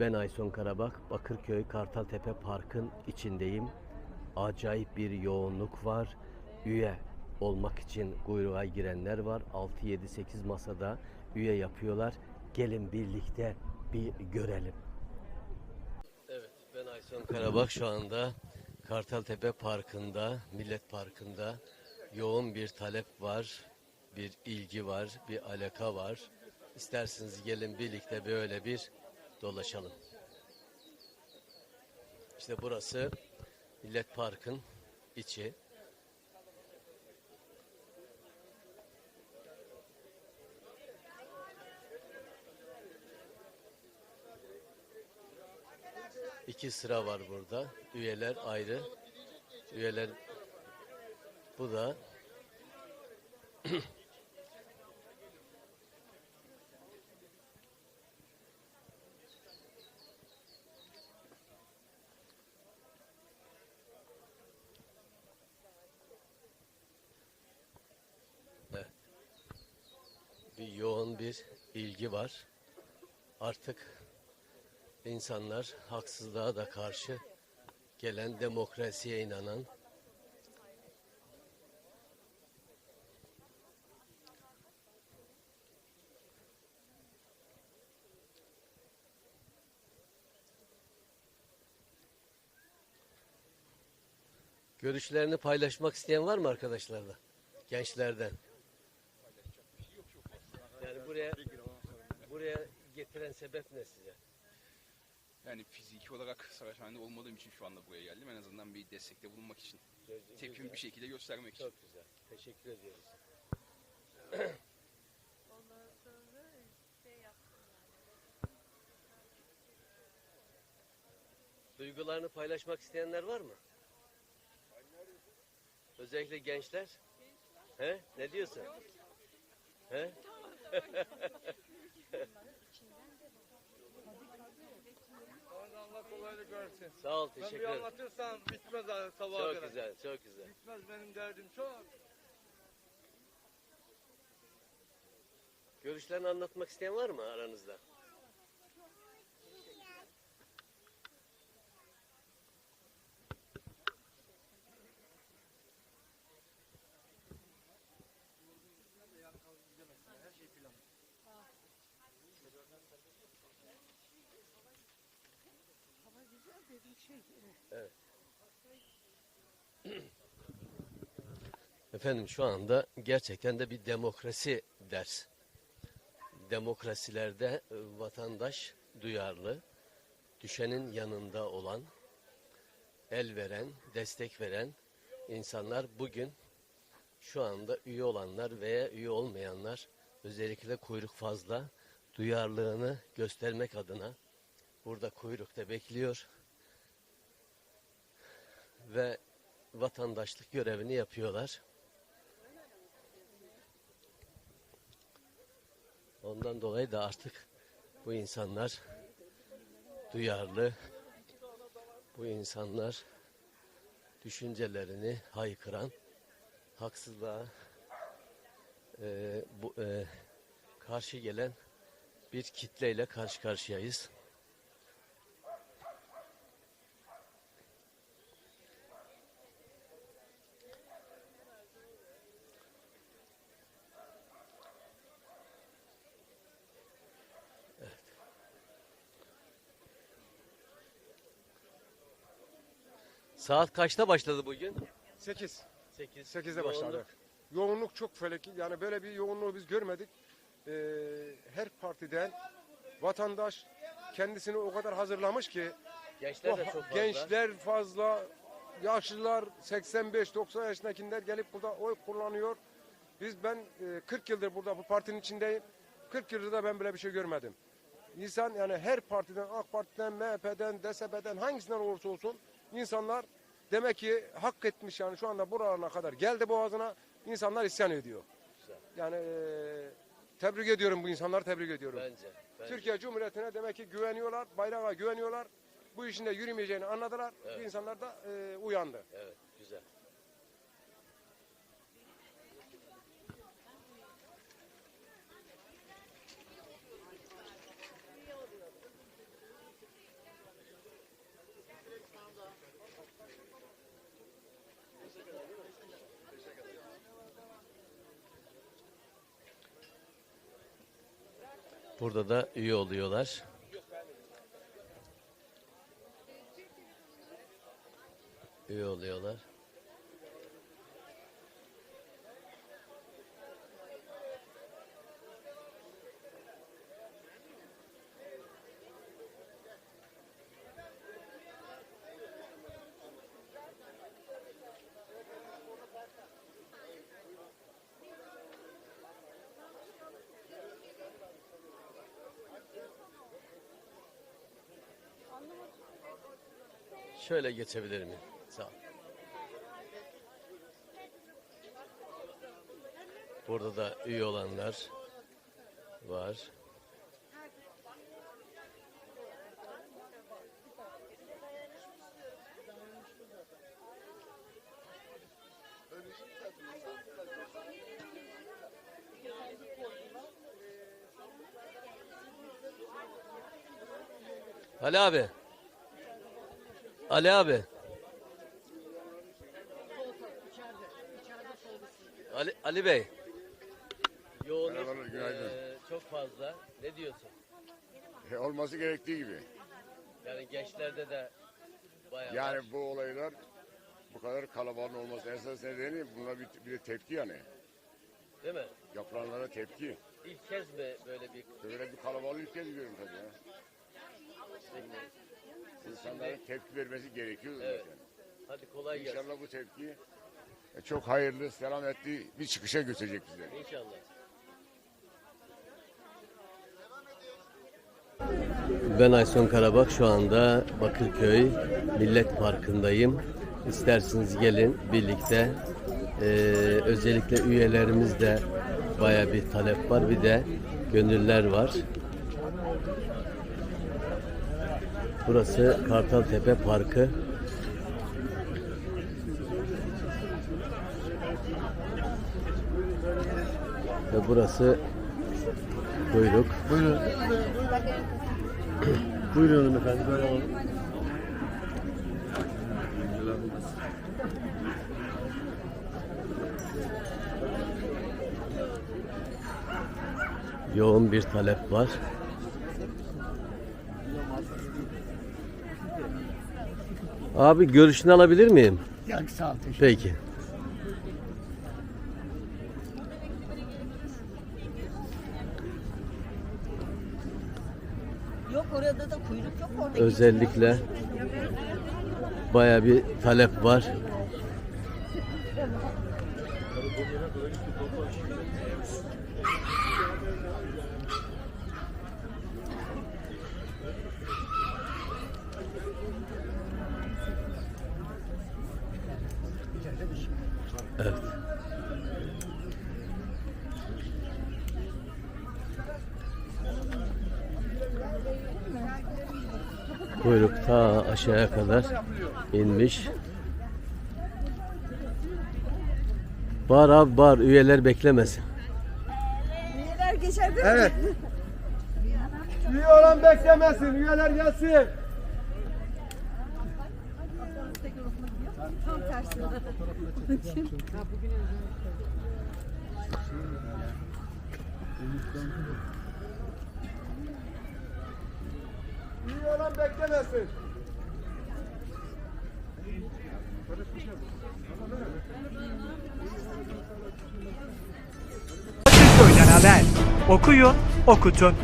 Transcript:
Ben Ayson Karabak, Bakırköy Kartaltepe Park'ın içindeyim. Acayip bir yoğunluk var. Üye olmak için kuyruğa girenler var. 6, 7, 8 masada üye yapıyorlar. Gelin birlikte bir görelim. Evet, ben Ayson Karabak şu anda Kartaltepe Parkı'nda, Millet Parkı'nda yoğun bir talep var, bir ilgi var, bir alaka var. İsterseniz gelin birlikte böyle bir dolaşalım. İşte burası Millet Park'ın içi. İki sıra var burada. Üyeler ayrı. Üyeler bu da yoğun bir ilgi var. Artık insanlar haksızlığa da karşı gelen demokrasiye inanan görüşlerini paylaşmak isteyen var mı arkadaşlarla? Gençlerden. Buraya buraya getiren sebep ne size? Yani fiziki olarak Saraçhane'de olmadığım için şu anda buraya geldim. En azından bir destekte bulunmak için. Tepkimi bir şekilde göstermek için. Çok güzel. Teşekkür ediyoruz. Ondan sonra şey yaptım Duygularını paylaşmak isteyenler var mı? Özellikle gençler. He? Ne diyorsun? He? Allah kolaylık versin. Sağ ol, Ben teşekkür bir ederim. anlatırsam bitmez abi sabaha Çok kadar. güzel, çok güzel. Bitmez benim derdim çok. Görüşlerini anlatmak isteyen var mı aranızda? Evet. Efendim şu anda gerçekten de bir demokrasi ders. Demokrasilerde e, vatandaş duyarlı, düşenin yanında olan, el veren, destek veren insanlar bugün şu anda üye olanlar veya üye olmayanlar özellikle kuyruk fazla duyarlılığını göstermek adına burada kuyrukta bekliyor ve vatandaşlık görevini yapıyorlar. Ondan dolayı da artık bu insanlar duyarlı, bu insanlar düşüncelerini haykıran, haksızlığa e, bu, e, karşı gelen bir kitleyle karşı karşıyayız. Saat kaçta başladı bugün? 8. 8. 8'de başladık. Yoğunluk çok feleki. Yani böyle bir yoğunluğu biz görmedik. Ee, her partiden vatandaş kendisini o kadar hazırlamış ki Gençler de o çok fazla. gençler fazla, yaşlılar 85-90 yaşındakiler gelip burada oy kullanıyor. Biz ben e, 40 yıldır burada bu partinin içindeyim. 40 yıldır da ben böyle bir şey görmedim. İnsan yani her partiden, AK Parti'den, MHP'den, DSP'den hangisinden olursa olsun insanlar demek ki hak etmiş yani şu anda buralarına kadar geldi boğazına insanlar isyan ediyor. Güzel. Yani e, tebrik ediyorum bu insanları tebrik ediyorum. Bence. bence. Türkiye Cumhuriyeti'ne demek ki güveniyorlar, bayrağa güveniyorlar. Bu işin de yürümeyeceğini anladılar. Evet. Bu insanlar da e, uyandı. Evet, güzel. Burada da üye oluyorlar. Üye oluyorlar. Şöyle geçebilir miyim? Sağ ol. Burada da üye olanlar var. Ali abi. Ali abi. Ali, Ali Bey. Yoğunluk Merhabalar, günaydın. eee, çok fazla. Ne diyorsun? E, olması gerektiği gibi. Yani gençlerde de bayağı Yani var. bu olaylar bu kadar kalabalığın olması esas nedeni buna bir, bir de tepki yani. Değil mi? Yapılanlara tepki. İlk kez mi böyle bir Böyle bir kalabalığı ilk kez görüyorum tabii ya. İnsanların tepki vermesi gerekiyor Evet. zaten. hadi kolay gelsin. İnşallah bu tepki e, çok hayırlı, selametli bir çıkışa götürecek bizleri. İnşallah. Ben Ayson Karabak şu anda Bakırköy Millet Parkı'ndayım. İsterseniz gelin birlikte. Ee, özellikle üyelerimizde baya bir talep var. Bir de gönüller var. Burası Kartaltepe Parkı. Ve burası kuyruk. Buyurun. Buyurun hanımefendi böyle alalım. Yoğun bir talep var. Abi görüşünü alabilir miyim? Yok sağ ol teşekkür Peki. Yok orada da kuyruk yok orada. Özellikle baya bir talep var. Kuyruk ta aşağıya kadar inmiş. Bağır abi bağır üyeler beklemesin. Üyeler geçer değil? Evet. Üye olan beklemesin, üyeler gelsin. Tam tersi. Beklemesin. Bakırköy'den haber. Okuyun, okutun.